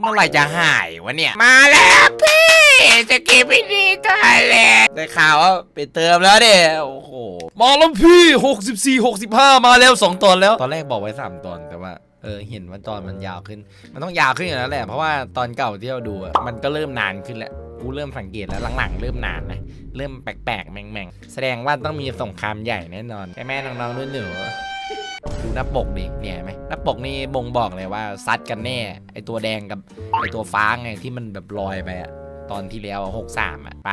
เมื่อไหร่จะหายวะเนี่ย มาแล้วพี่จะกินไม่ดีตายแล้วได้ข่าวว่าไปเติมแล้วเด้โอ้โหมาแล้วพี่ 64 65 มาแล้ว 2 ตอนแล้ว ตอนแรกบอกไว้ 3 ตอนแต่ว่าเออเห็นว่าตอนมันยาวขึ้น มันต้องยาวขึ้นอยู่แล้วแหละ เพราะว่าตอนเก่าที่เราดูอะมันก็เริ่มนานขึ้นแล้ว กูเริ่มสังเกตแล้วหลังๆ เริ่มนานนะ เริ่มแปลกๆแม่งๆ แสดงว่าต้องมีสงครามใหญ่แน่นอนแม่แม่น้องๆด้วยหนู ดูหน้าปกดิเนี่ยเห็นไหมหน้าปกนี่บ่งบอกเลยว่าซัดกันแน่ ไอตัวแดงกับไอตัวฟ้าไงที่มันแบบลอยไปอะตอนที่แล้วหกสามอะไป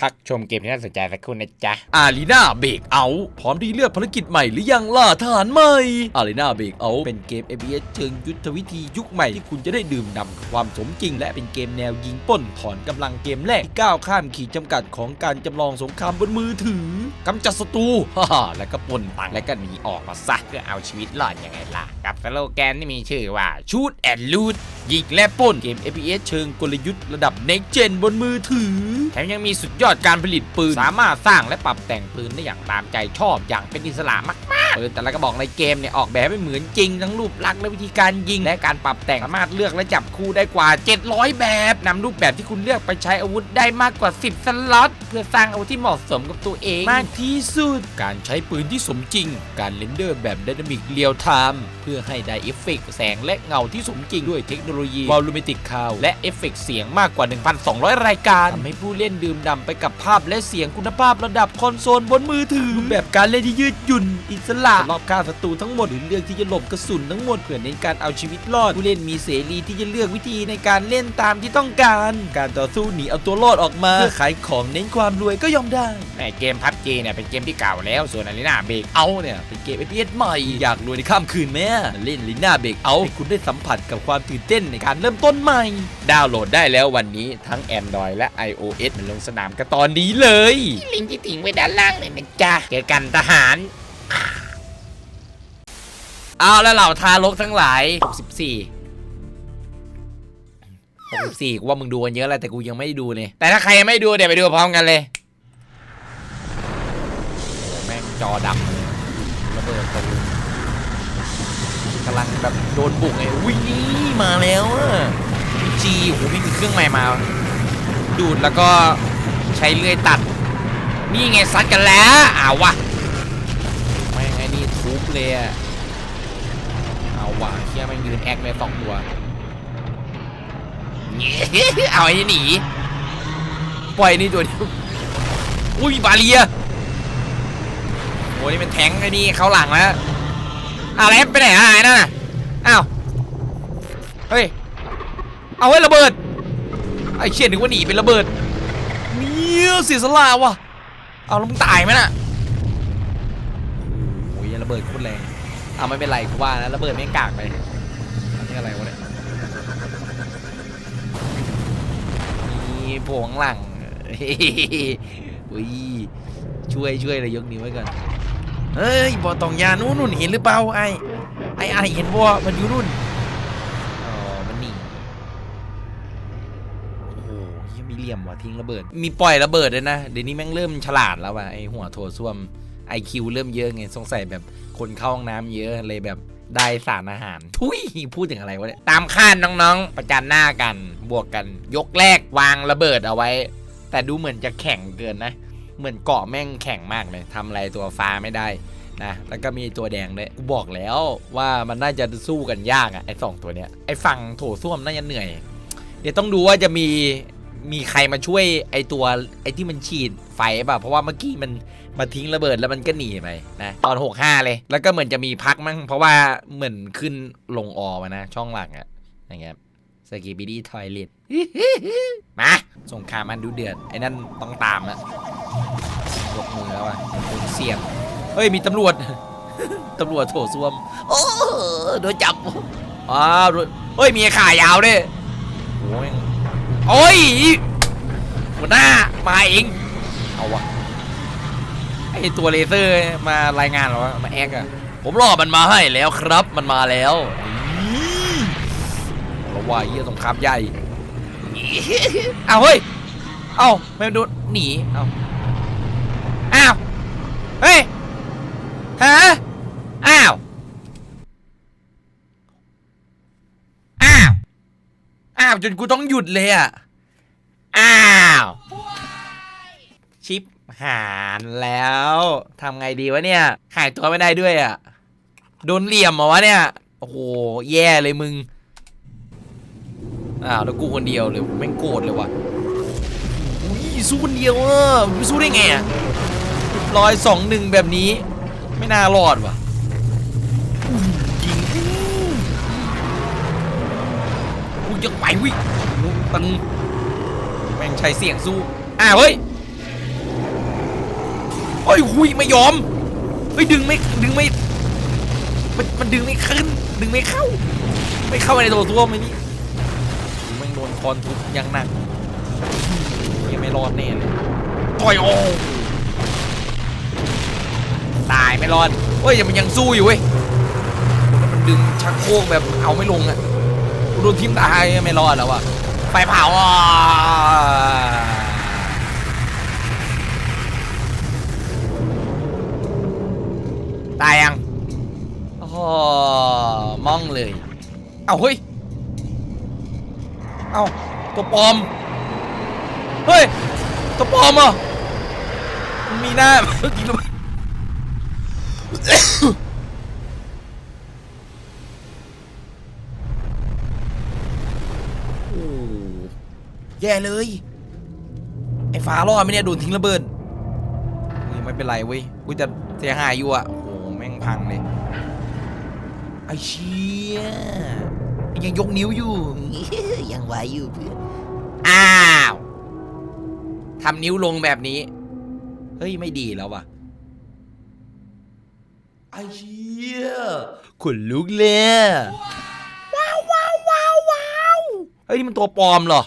พักชมเกมที่น่าสนใจสักครู่นะจ๊ะ อารีนาเบรกเอา พร้อมที่เลือกภารกิจใหม่หรือยังล่ะทหารใหม่ อารีนาเบรกเอาเป็นเกม FPS เชิงยุทธวิธียุคใหม่ที่คุณจะได้ดื่มด่ำกับความสมจริง และเป็นเกมแนวยิงปล้นถอนกำลังเกมแรกที่ก้าวข้ามขีดจำกัดของการจำลองสงครามบนมือถือกำจัดศัตรูฮ่าๆแล้วก็ปล้นตังค์และก็หนีออกมาซะเพื่อเอาชีวิตรอดยังไงล่ะ กับสโลแกนที่มีชื่อว่า shoot and loot ยิงและปล้นเกม FPS เชิงกลยุทธ์ระดับ next gen บนมือถือแถมยังมีสุดยอดการผลิตปืน สามารถสร้างและปรับแต่งปืนได้อย่างตามใจชอบอย่างเป็นอิสระมากๆปืนแต่ละกระบอกในเกมเนี่ยออกแบบให้เหมือนจริง ทั้งรูปลักษณ์และวิธีการยิง และการปรับแต่งสามารถเลือกและจับคู่ได้กว่า 700 แบบนำรูปแบบที่คุณเลือกไปใช้อาวุธได้มากกว่า 10 สล็อตเพื่อสร้างอาวุธที่เหมาะสมกับตัวเองมากที่สุด การใช้ปืนที่สมจริง การเรนเดอร์แบบไดนามิกเรียลไทม์เพื่อให้ได้เอฟเฟกต์แสงและเงาที่สมจริงด้วยเทคโนโลยีวอลลูเมติกคาวและเอฟเฟกต์เสียงมากกว่า 1,200 รายการทำให้ผู้เล่นดื่มด่ำไปกับภาพและเสียงคุณภาพระดับคอนโซลบนมือถือรูปแบบการเล่นที่ยืดหยุ่น อิสระรอบฆ่าศัตรูทั้งหมดหรือเลือกที่จะหลบกระสุนทั้งหมดเพื่อเน้นการเอาชีวิตรอดผู้เล่นมีเสรีที่จะเลือกวิธีในการเล่นตามที่ต้องการ การต่อสู้หนีเอาตัวรอดออกมาเพื่อขายของเน้นความรวยก็ยอมได้ในเกมพับจีเนี่ยเป็นเกมที่เก่าแล้วส่วนอารีนาเบรกเอาเนี่ยเป็นเกม FPS ใหม่ อยากรวยในข้ามคืนไหมอะเล่นลิน่าเบรกเอาให้คุณได้สัมผัสกับความตื่นเต้นในการเริ่มต้นใหม่ ดาวน์โหลดได้แล้ววันนี้ทั้ง Android และ iOS มันลงสนามกันตอนนี้เลย ลิงก์ที่ทิ้งไว้ด้านล่างเลยนะจ๊ะเจอกันทหาร เอาแล้วเหล่าทารกทั้งหลาย 64 64กูว่ามึงดูกันเยอะแล้วแต่กูยังไม่ได้ดูเลย แต่ถ้าใครยังไม่ดูเดี๋ยวไปดูพร้อมกันเลยโอ้แม่งจอดำเลยระเบิดตูมกำลังแบบโดนบุกไงอุ้ยนี่มาแล้วอะจีโอ้โหมีเครื่องใหม่มา ดูดแล้วก็ ใช้เลื่อยตัด นี่ไงซัดกันแล้วเอาวะไม่งไงนี่ทุบเลยอะเอาวะเชี่ยแมันยืนแอคเลยสองตัวเงี้ยเอาไอ้นี่หนีปล่อยนี่ตัวเดียวอุ้ยบาเรียโอ้ยนี่เป็นแทงไอ้นี่เขาหลังแล้วอะไรไปไหนหายนั่นน่ะอ้าวเฮ้ยเอาไว้ระเบิดไอ้เชี่ยนึกว่าหนีเป็นระเบิด เนี่ยเสียสละว่ะเอาแล้วมึงตายไหมน่ะโอ้ยระเบิดโคตรแรงเอาไม่เป็นไรกูว่านะระเบิดไม่งกากไปอันนี้อะไรวะเนี่ยมีผงหลังอุ้ยช่วยช่วยเลยยกนิ้วไว้ก่อนเฮ้ยบอตองยานู่นนู่นเห็นหรือเปล่าไอ้ไอ้ไอ้เห็นบัวมันอยู่นู่นอ๋อมันหนีโอ้โหยังมีเหลี่ยมว่ะ ทิ้งระเบิด มีปล่อยระเบิดด้วยนะ เดี๋ยวนี้แม่งเริ่มฉลาดแล้วว่ะไอหัวโถส้วมไอคิวเริ่มเยอะไงสงสัยแบบคนเข้าห้องน้ำเยอะเลยแบบได้สารอาหาร ทุยพูดถึงอะไรวะเนี่ย ตามคาดน้องๆ ประจันหน้ากัน บวกกัน ยกแรกวางระเบิดเอาไว้ แต่ดูเหมือนจะแข็งเกินนะ เหมือนเกาะแม่งแข็งมากเลยทำอะไรตัวฟ้าไม่ได้นะ แล้วก็มีตัวแดงด้วย กูบอกแล้วว่ามันน่าจะสู้กันยากอะไอ้สองตัวเนี้ย ไอ้ฝั่งโถส้วมน่าจะเหนื่อย เดี๋ยวต้องดูว่าจะมี มีใครมาช่วยไอตัวไอที่มันฉีดไฟป่ะเพราะว่าเมื่อกี้มันมาทิ้งระเบิดแล้วมันก็หนีไปนะตอน 65 เลย แล้วก็เหมือนจะมีพักมั้งเพราะว่าเหมือนขึ้นลงออมานะ ช่องหลังอะอย่างเงี้ยสกีบิดี้ทอยเลตมาสงครามอันดูเดือดไอ้นั่นต้องตามอะยกมือแล้วอะโดนเสียบเฮ้ยมีตำรวจตำรวจโถส้วม โอ้โดนจับอ้าวเฮ้ยมีขายาวด้วยโอ้ย โอ้ยหัวหน้ามาเองเอาวะไอตัวเลเซอร์มารายงานเหรอวะมาแอกอะผมรอมันมาให้แล้วครับมันมาแล้วราว่าเยี่ยสงครามใหญ่เอาเฮ้ยเอาไม่โดนหนีเอาอ้าวเฮ้ยฮะ อ้าวาบ จนกูต้องหยุดเลยอะ อ้าว ชิปหานแล้วทำไงดีวะเนี่ย หายตัวไม่ได้ด้วยอะ โดนเหลี่ยมเหรอวะเนี่ย โอ้โห แย่เลยมึง อ้าว แล้วกูคนเดียวเลยแม่งโกรธเลยว่ะอุ้ยสู้คนเดียวอะไม่สู้ได้ไงอะร้อยสองหนึ่งแบบนี้ ไม่น่ารอดว่ะ กูยังไปวิลูกตังแม่งใช้เสียงสู้อ้าวเฮ้ยโอ้ยหุยไม่ยอมเฮ้ยดึงไม่ดึงไม่มันมันดึงไม่ขึ้นดึงไม่เข้า ไม่เข้าไปในตัวตัวมันนี่แม่งโดนคอนทุบอยังหนักยังไม่รอดแน่เลยต่อยโอ้ตายไม่รอดเฮ้ยยังมันยังสู้อยู่เว้ยแล้วมันดึงชักโครกแบบเอาไม่ลงอะ กูโดนทิมตายไม่รอดแล้วอะไฟเผาอะตายยังโอ้มองเลย เอาเฮ้ย เอาตัวปลอม เฮ้ย ตัวปลอมอะมีหน้ากินแล้วอ้ แย่เลย ไอ้ฟ้ารอดไหมเนี่ยโดนทิ้งระเบิดนี่ไม่เป็นไรเว้ยกูจะเสียหายอยู่อะโอ้โหแม่งพังเลย ไอ้เชี่ยยังยกนิ้วอยู่ ยังไหวอยู่เพื่อน อ้าวทำนิ้วลงแบบนี้ เฮ้ย ไม่ดีแล้วว่ะ ไอ้เชี่ยขนลุกเลยอะว้าวว้าวว้าวว้าวเฮ้ย นี่มันตัวปลอมเหรอ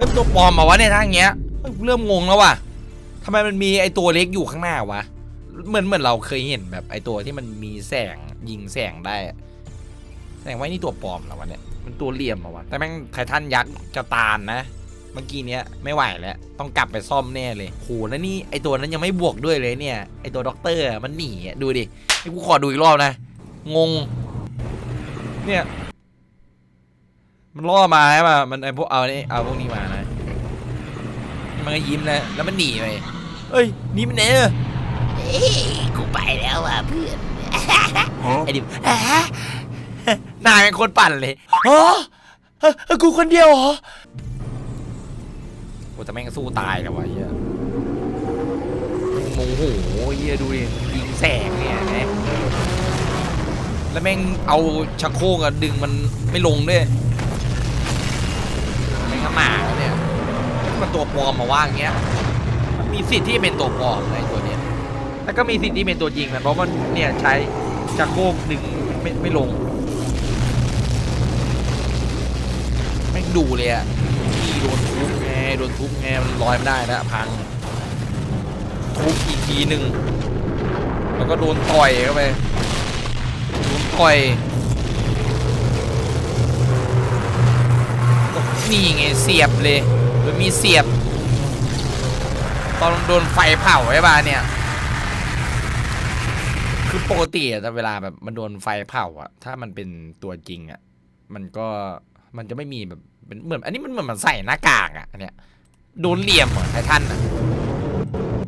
เฮ้ยมันตัวปลอมเหรอวะเนี่ยถ้าอย่างเงี้ยเริ่มงงแล้วว่ะทำไมมันมีไอตัวเล็กอยู่ข้างหน้าวะ เหมือนเหมือนเราเคยเห็นแบบไอตัวที่มันมีแสงยิงแสงได้ แสดงว่านี่ตัวปลอมเหรอวะเนี่ย มันตัวเหลี่ยมเหรอวะแต่แม่งไททันยักษ์จะตานนะ เมื่อกี้เนี้ยไม่ไหวแล้ว ต้องกลับไปซ่อมแน่เลยโหแล้วนี่ไอตัวนั้นยังไม่บวกด้วยเลยเนี่ย ไอตัวด็อกเตอร์มันหนีดูดิให้กูขอดูอีกรอบนะ งง เนี่ย มันล่อมาใช่ป่ะมันไอพวกเอานี่เอาพวกนี้มานะ มันก็ยิ้มนะแล้วมันหนีไปเอ้ยหนี่มันเนอกูไปแล้วอะเพื่อน ไอ้ดิมนายเป็นคนปั่นเลยฮะเฮ้ยกูคนเดียวเหรอกูจะแม่งสู้ตายแล้ววะเฮียโมโหเฮียดูดิยิงแสงเนี่ยเห็นไหมแล้วแม่งเอาชักโครกอะดึงมันไม่ลงด้วย แม่งขมาเนี่ยมันตัวปลอมมาว่าอย่างเงี้ยมันมีสิทธิ์ที่เป็นตัวปลอมในตัวเนี้ยแต่ก็มีสิทธิ์ที่เป็นตัวจริงนะเพราะมันเนี่ยใช้ชักโครกดึงไม่ไม่ลงแม่งดูเลยอะที่โดนทุบไงโดนทุบไงมันลอยไม่ได้นะพังทุบอีกทีหนึ่งแล้วก็โดนต่อยเข้าไปโดนต่อย นี่ไงเสียบเลยโดยมีเสียบ ตอนโดนไฟเผาใช่ป่ะเนี่ย คือปกติอะแต่เวลาแบบมันโดนไฟเผาอะถ้ามันเป็นตัวจริงอะมันก็มันจะไม่มีแบบเป็นเหมือนอันนี้มันเหมือนมันใส่หน้ากากอะอันเนี้ยโดนเหลี่ยมอะไททันอะ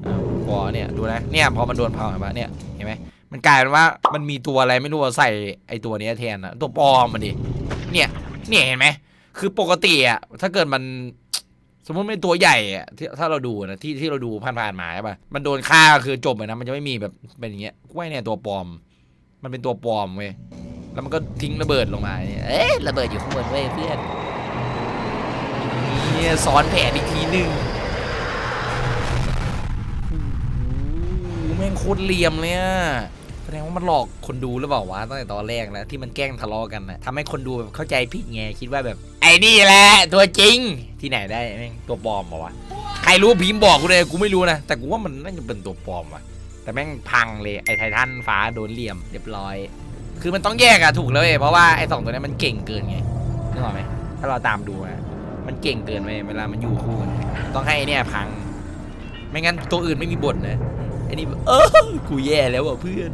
เอาพอเนี่ยดูนะเนี่ยพอมันโดนเผาเห็นปะเนี่ยเห็นไหมมันกลายเป็นว่ามันมีตัวอะไรไม่รู้ใส่ไอตัวนี้แทนอะตัวปลอมมันดิเนี่ยเนี่ยเห็นไหม คือปกติอะถ้าเกิดมัน สมมติเป็นตัวใหญ่อะที่ถ้าเราดูนะที่ที่เราดูผ่านๆมาใช่ปะมันโดนฆ่าก็คือจบเลยนะ มันจะไม่มีแบบเป็นอย่างเงี้ยกล้วยเนี่ยตัวปลอม มันเป็นตัวปลอมเว้ยแล้วมันก็ทิ้งระเบิดลงมาเนี่ยเอ๊ะระเบิดอยู่ข้างบนเว้ยเพื่อนเนี่ยซ้อนแผนอีกทีหนึ่งโอ้แม่งโคตรเหลี่ยมเลยอะ ดงว่ามันหลอกคนดูหรือเปล่าวะตั้งแต่ตอนแรกแล้วที่มันแกล้งทะเลาะกันนะทำให้คนดูแบบเข้าใจผิดไงคิดว่าแบบ ไอ้นี่แหละตัวจริงที่ไหนได้แม่งตัวปลอมเหรอวะใครรู้พิมพ์บอกกูเลยกูไม่รู้นะแต่กูว่ามันน่าจะเป็นตัวปลอมว่ะแต่แม่งพังเลยไอ้ไททันฟ้าโดนเหลี่ยมเรียบร้อย คือมันต้องแยกอะถูกแล้วเว้ยเพราะว่าไอ้สองตัวนี้มันเก่งเกินไงนึกออกไหมถ้าเราตามดูนะมันเก่งเกินไปเวลามันอยู่คู่กันต้องให้ไอ้เนี่ยพัง ไม่งั้นตัวอื่นไม่มีบทนะ อ้นี่แบบเออกูแย่แล้วว่ะเพื่อน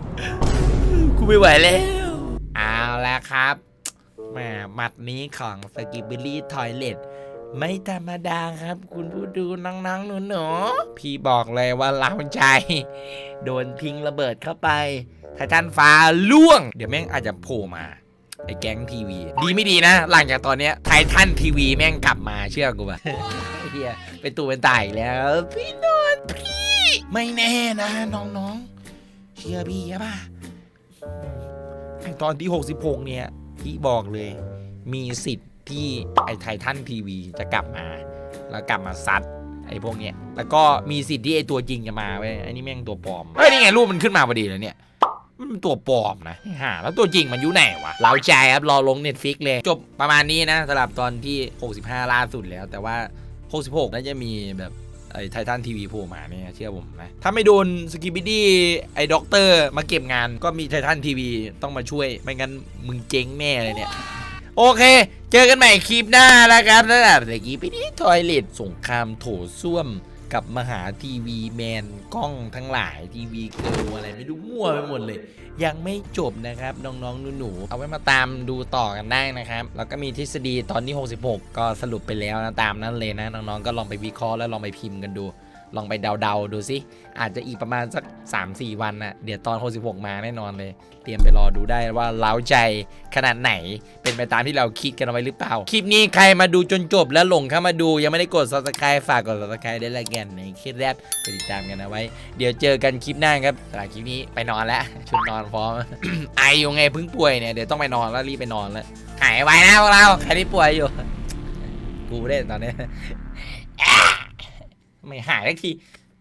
กูไม่ไหวแล้ว เอาละครับแหมหมัดนี้ของสกิบิลี่ทอยเลตไม่ธรรมดาครับ คุณผู้ดูน้องๆหนูๆพี่บอกเลยว่าเราใจ โดนทิ้งระเบิดเข้าไปไททันฟ้าล่วง เดี๋ยวแม่งอาจจะโผล่มาไอ้แก๊งทีวี ดีไม่ดีนะ หลังจากตอนเนี้ยไททันทีวีแม่งกลับมาเชื่อกูป่ะเฮียเป็นตูเป็นตายแล้ว พี่นนท์พี่ ไม่แน่นะน้องๆ เชื่อพี่ใช่ป่ะไอตอนที่ 66 เนี่ย พี่บอกเลย มีสิทธิ์ที่ไอไททันทีวีจะกลับมา แล้วกลับมาซัดไอพวกเนี้ย แล้วก็มีสิทธิ์ที่ไอตัวจริงจะมาเว้ยไอนี่แม่งตัวปลอม เฮ้ย นี่ไงรูปมันขึ้นมาพอดีเลยเนี่ยมันตัวปลอมนะหาแล้วตัวจริงมันอยู่ไหนวะ เราใจครับ รอลง Netflix เลย จบประมาณนี้นะสำหรับตอนที่ 65 ล่าสุดแล้ว แต่ว่า 66 น่าจะมีแบบ ไอ้ไททันทีวีโผล่มาเนี่ยเชื่อผมนะ ถ้าไม่โดนสกิบิดี้ไอ้ด็อกเตอร์มาเก็บงานก็มีไททันทีวีต้องมาช่วย ไม่งั้นมึงเจ๊งแน่เลยเนี่ย โอเค เจอกันใหม่คลิปหน้าแล้วครับสำหรับสกิบิดี้ทอยเลตสงครามโถส้วม กับมหาทีวีแมนกล้องทั้งหลายทีวีเกิลอะไรไม่รู้มั่วไปหมดเลย ยังไม่จบนะครับน้องๆหนูๆเอาไว้มาตามดูต่อกันได้นะครับ แล้วก็มีทฤษฎีตอนที่ 66 ก็สรุปไปแล้วนะตามนั้นเลยนะน้องๆก็ลองไปวิเคราะห์แล้วลองไปพิมพ์กันดู ลองไปเดาๆดูสิ อาจจะอีกประมาณสัก 3-4 วันนะเดี๋ยวตอน66มาแน่นอนเลย เตรียมไปรอดูได้ว่าเล้าใจขนาดไหน เป็นไปตามที่เราคิดกันเอาไว้หรือเปล่า คลิปนี้ใครมาดูจนจบแล้วหลงเข้ามาดู ยังไม่ได้กด subscribe ฝากกด subscribe ได้ละกันในคลิปแรกไปติดตามกันเอาไว้ เดี๋ยวเจอกันคลิปหน้าครับสำหรับคลิปนี้ไปนอนแล้วชุดนอนพร้อม ไออยู่ไงเพิ่งป่วยเนี่ย เดี๋ยวต้องไปนอนแล้วรีบไปนอนแล้ว หายไวนะพวกเรา ใครที่ป่วยอยู่ กูไม่ได้ตอนนี้ ไม่หายสักที